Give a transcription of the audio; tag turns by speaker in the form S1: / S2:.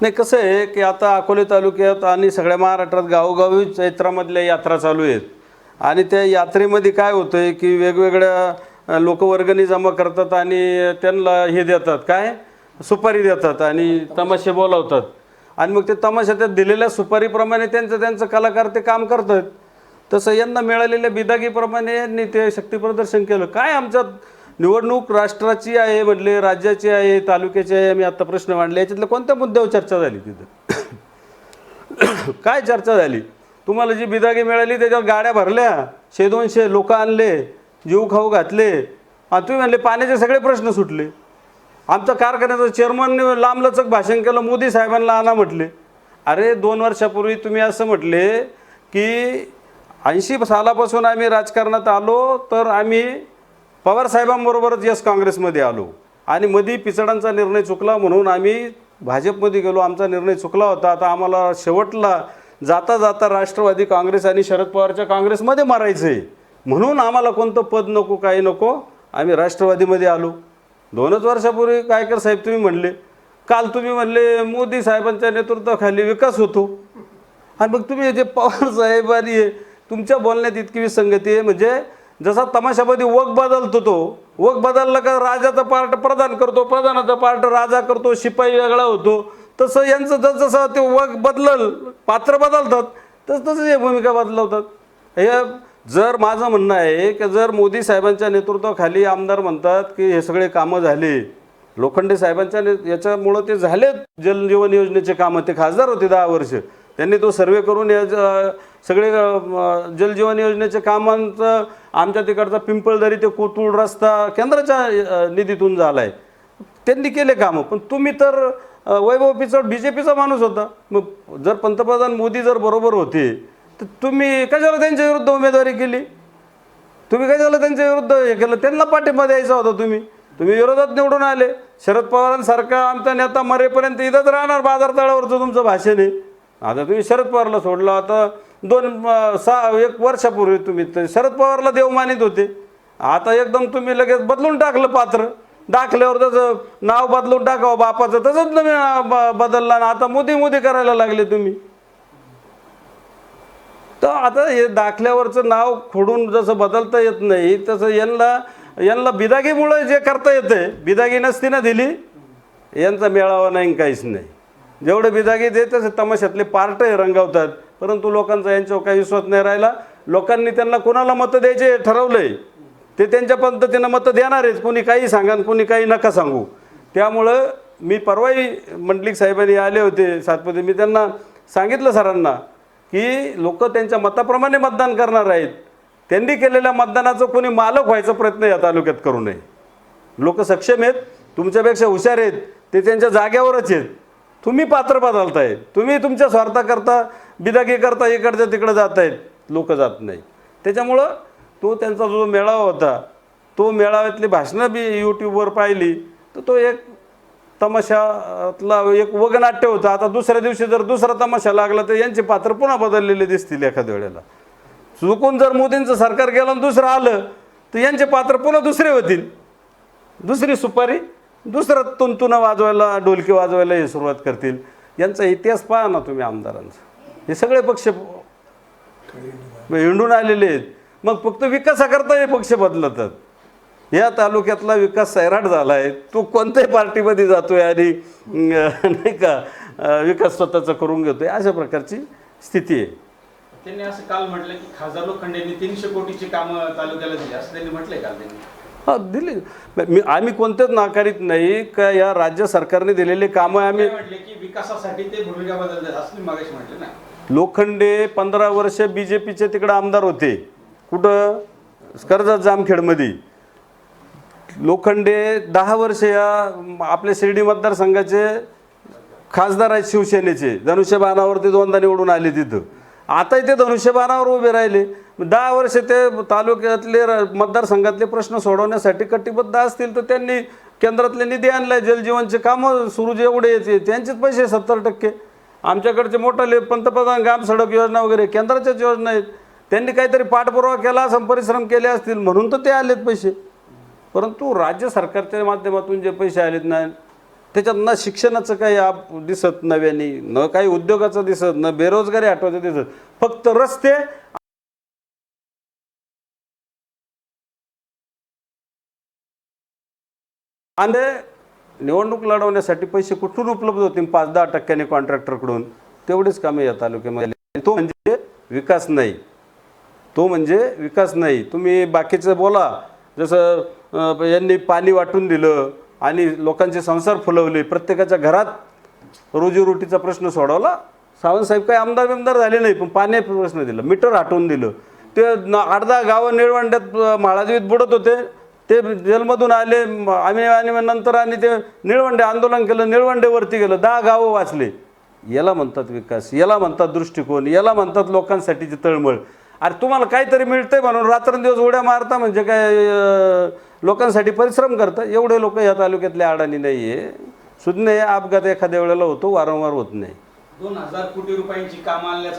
S1: नाही कसं आहे की आता अकोले तालुक्यात आणि सगळ्या महाराष्ट्रात गावोगावी चैत्रामधल्या यात्रा चालू आहेत. आणि त्या यात्रेमध्ये काय होतं आहे की वेगवेगळ्या लोकवर्गणी जमा करतात आणि त्यांना हे देतात. काय? सुपारी देतात आणि तमाशे बोलावतात. आणि मग ते तमाशा त्या दिलेल्या सुपारीप्रमाणे त्यांचं त्यांचं कलाकार ते काम करतात. तसं यांना मिळालेल्या बिदागीप्रमाणे यांनी ते शक्तीप्रदर्शन केलं. काय आमच्यात निवडणूक राष्ट्राची आहे म्हटले राज्याची आहे तालुक्याची आहे आम्ही आता प्रश्न मांडले. याच्यातल्या कोणत्या मुद्द्यावर चर्चा झाली तिथं? काय चर्चा झाली? तुम्हाला जी बिदागी मिळाली त्याच्यावर गाड्या भरल्या शे दोनशे लोक आणले जीव खाऊ घातले. आणि तुम्ही म्हणले पाण्याचे सगळे प्रश्न सुटले. आमचं कारखान्याचं चेअरमनने लांबलचक भाषण केलं मोदी साहेबांना आणा म्हटले. अरे दोन वर्षापूर्वी तुम्ही असं म्हटले की ऐंशी सालापासून आम्ही राजकारणात आलो तर आम्ही पवार साहेबांबरोबरच यस काँग्रेसमध्ये आलो. आणि मधी पिचडांचा निर्णय चुकला म्हणून आम्ही भाजपमध्ये गेलो. आमचा निर्णय चुकला होता. आता आम्हाला शेवटला जाता जाता राष्ट्रवादी काँग्रेस आणि शरद पवारच्या काँग्रेसमध्ये मारायचं आहे म्हणून आम्हाला कोणतं पद नको काही नको आम्ही राष्ट्रवादीमध्ये आलो. दोनच वर्षापूर्वी कायकर साहेब तुम्ही म्हणले. काल तुम्ही म्हणले मोदी साहेबांच्या नेतृत्वाखाली विकास होतो. आणि मग तुम्ही हे जे पवार साहेब आणि तुमच्या बोलण्यात इतकी विसंगती आहे म्हणजे जसा तमाशामध्ये वग बदलतो तो वग बदलला का राजाचा पार्ट प्रधान करतो प्रधानाचा पार्ट राजा करतो शिपाई वेगळा होतो. तसं यांचं जसजसं ते वग बदलल पात्र बदलतात तस तसं हे भूमिका बदलवतात. हे जर माझं म्हणणं आहे की जर मोदी साहेबांच्या नेतृत्वाखाली आमदार म्हणतात की हे सगळे कामं झाले लोखंडे साहेबांच्या ने याच्यामुळं ते झालेत जलजीवन योजनेचे कामं ते खासदार होते दहा वर्ष. त्यांनी तो सर्वे करून या ज- सगळे जलजीवन योजनेचे कामांचं आमच्या तिकडचा पिंपळदरी ते कोतुळ रस्ता केंद्राच्या निधीतून झाला आहे त्यांनी केले कामं पण तुम्ही तर वैभव पिचड बी जे पीचा माणूस होता. मग जर पंतप्रधान मोदी जर बरोबर होते तर तुम्ही कशाला त्यांच्या विरुद्ध उमेदवारी केली? तुम्ही काय झालं त्यांच्या विरुद्ध हे केलं? त्यांना पाठिंबा द्यायचा होता तुम्ही. तुम्ही विरोधात निवडून आले. शरद पवारांसारखा आमचा नेता मरेपर्यंत इथंच राहणार बाजार तळावरचं तुमचं भाषण आहे. आता तुम्ही शरद पवारला सोडला आता दोन सहा एक वर्षापूर्वी तुम्ही तर शरद पवारला देव मानित होते. आता एकदम तुम्ही लगेच बदलून टाकलं पात्र. दाखल्यावर त्याचं नाव बदलून टाकावं बापाचं तसंच तुम्ही ब- बदलला ना आता मोदी मोदी करायला लागले तुम्ही. तर आता हे दाखल्यावरचं नाव खोडून जसं बदलता येत नाही तसं यांना यांना बिदागीमुळं जे करता येतं बिदागी नसती ना दिली यांचा मेळावा नाही काहीच नाही. जेवढे बिदागी जे तसे तमाशातले पार्ट रंगवतात. परंतु लोकांचा यांच्यावर काही विश्वास नाही राहिला. लोकांनी त्यांना कोणाला मतं द्यायचे ठरवलंय. ते त्यांच्या पद्धतीनं मतं देणारेच. कोणी काही सांगा कोणी काही नका सांगू. त्यामुळं मी परवाही मंडलिक साहेबांनी आले होते सातपती. मी त्यांना सांगितलं सरांना की लोक त्यांच्या मताप्रमाणे मतदान करणार आहेत. त्यांनी केलेल्या मतदानाचं कोणी मालक व्हायचा प्रयत्न या तालुक्यात करू नये. लोक सक्षम आहेत तुमच्यापेक्षा हुशार आहेत ते त्यांच्या जाग्यावरच आहेत. तुम्ही पात्र बदलताय. तुम्ही तुमच्या स्वार्थाकरता बिदागी करता इकडच्या तिकडं जात आहेत लोक जात नाही त्याच्यामुळं तो त्यांचा जो मेळावा होता तो मेळाव्यातली भाषणं बी यूट्यूबवर पाहिली तर तो एक तमाशातला एक वगनाट्य होतं. आता दुसऱ्या दिवशी जर दुसरा तमाशा लागला तर यांचे पात्र पुन्हा बदललेले दिसतील एखाद्या वेळेला. चुकून जर मोदींचं सरकार गेलं आणि दुसरं आलं तर यांचे पात्र पुन्हा दुसरे होतील. दुसरी सुपारी दुसरं तुंतुनं वाजवायला डोलकी वाजवायला हे सुरुवात करतील. यांचा इतिहास पहा ना तुम्ही आमदारांचा. हे सगळे पक्ष हिंडून आलेले आहेत. मग फक्त विकासाकरता हे पक्ष बदलतात. या तालुक्यातला विकास सैराट झाला आहे तो कोणत्याही पार्टीमध्ये जातोय आणि नाही का विकास स्वतःचा करून घेतोय. अशा प्रकारची स्थिती आहे.
S2: त्यांनी असं काल म्हटलं की खासदार लोखंडेंनी तीनशे कोटीची कामं तालुक्याला दिली असं त्यांनी म्हटलंय काल त्यांनी.
S1: हा दिली. मी आम्ही कोणतेच नाकारीत नाही का या राज्य सरकारने दिलेले कामं आम्ही
S2: ते म्हटले की विकासासाठी ते भूमिका बदलतात असं मी मागाशी म्हटलं ना.
S1: लोखंडे पंधरा वर्ष बी जे पीचे तिकडं आमदार होते. कुठं? कर्जत जामखेडमध्ये. लोखंडे दहा वर्ष या आपल्या शिर्डी मतदारसंघाचे खासदार आहेत शिवसेनेचे. धनुष्यबाणावर ते दोनदा निवडून आले तिथं. आताही ते धनुष्यबाणावर उभे राहिले. दहा वर्ष ते तालुक्यातले र- मतदारसंघातले प्रश्न सोडवण्यासाठी कटिबद्ध असतील तर त्यांनी केंद्रातले निधी आणलाय जलजीवनचे कामं सुरू जेवढे येते त्यांचेच पैसे सत्तर टक्के. आमच्याकडचे मोठाले पंतप्रधान ग्राम सडक योजना वगैरे केंद्राच्याच योजना आहेत. त्यांनी काहीतरी पाठपुरावा केला असं परिश्रम केले असतील म्हणून तर ते आलेत पैसे. परंतु राज्य सरकारच्या माध्यमातून जे पैसे आलेत नाही त्याच्यात ना शिक्षणाचं काही आप दिसत नव्याने न काही उद्योगाचं दिसत न बेरोजगारी हटवायचं दिसत. फक्त रस्ते आणि निवडणूक लढवण्यासाठी पैसे कुठून उपलब्ध होतील? पाच दहा टक्क्यांनी कॉन्ट्रॅक्टरकडून. तेवढेच कामे या तालुक्यामध्ये. तो म्हणजे विकास नाही. तो म्हणजे विकास नाही. तुम्ही बाकीचं बोला. जसं यांनी पाणी वाटून दिलं आणि लोकांचे संसार फुलवले. प्रत्येकाच्या घरात रोजीरोटीचा प्रश्न सोडवला. सावंतसाहेब काही आमदार बिमदार झाले नाही पण पाण्याचा प्रश्न दिला. मीटर हटवून दिलं. ते अर्धा गावं निळवंड्यात माळादेवीत बुडत होते. ते जेलमधून आले आम्ही आणि नंतर आणि ते निळवंडे आंदोलन केलं निळवंडेवरती गेलं दहा गावं वाचले. याला म्हणतात विकास याला म्हणतात दृष्टिकोन याला म्हणतात लोकांसाठीची तळमळ. अरे तुम्हाला काहीतरी मिळतंय म्हणून रात्रंदिवस उड्या मारता म्हणजे काय लोकांसाठी परिश्रम करता? एवढे लोक या तालुक्यातले अडाणी नाही आहे सुज्ञ अपघात एखाद्या वेळेला होतो वारंवार होत नाही.
S2: दोन हजार कोटी रुपयांची कामं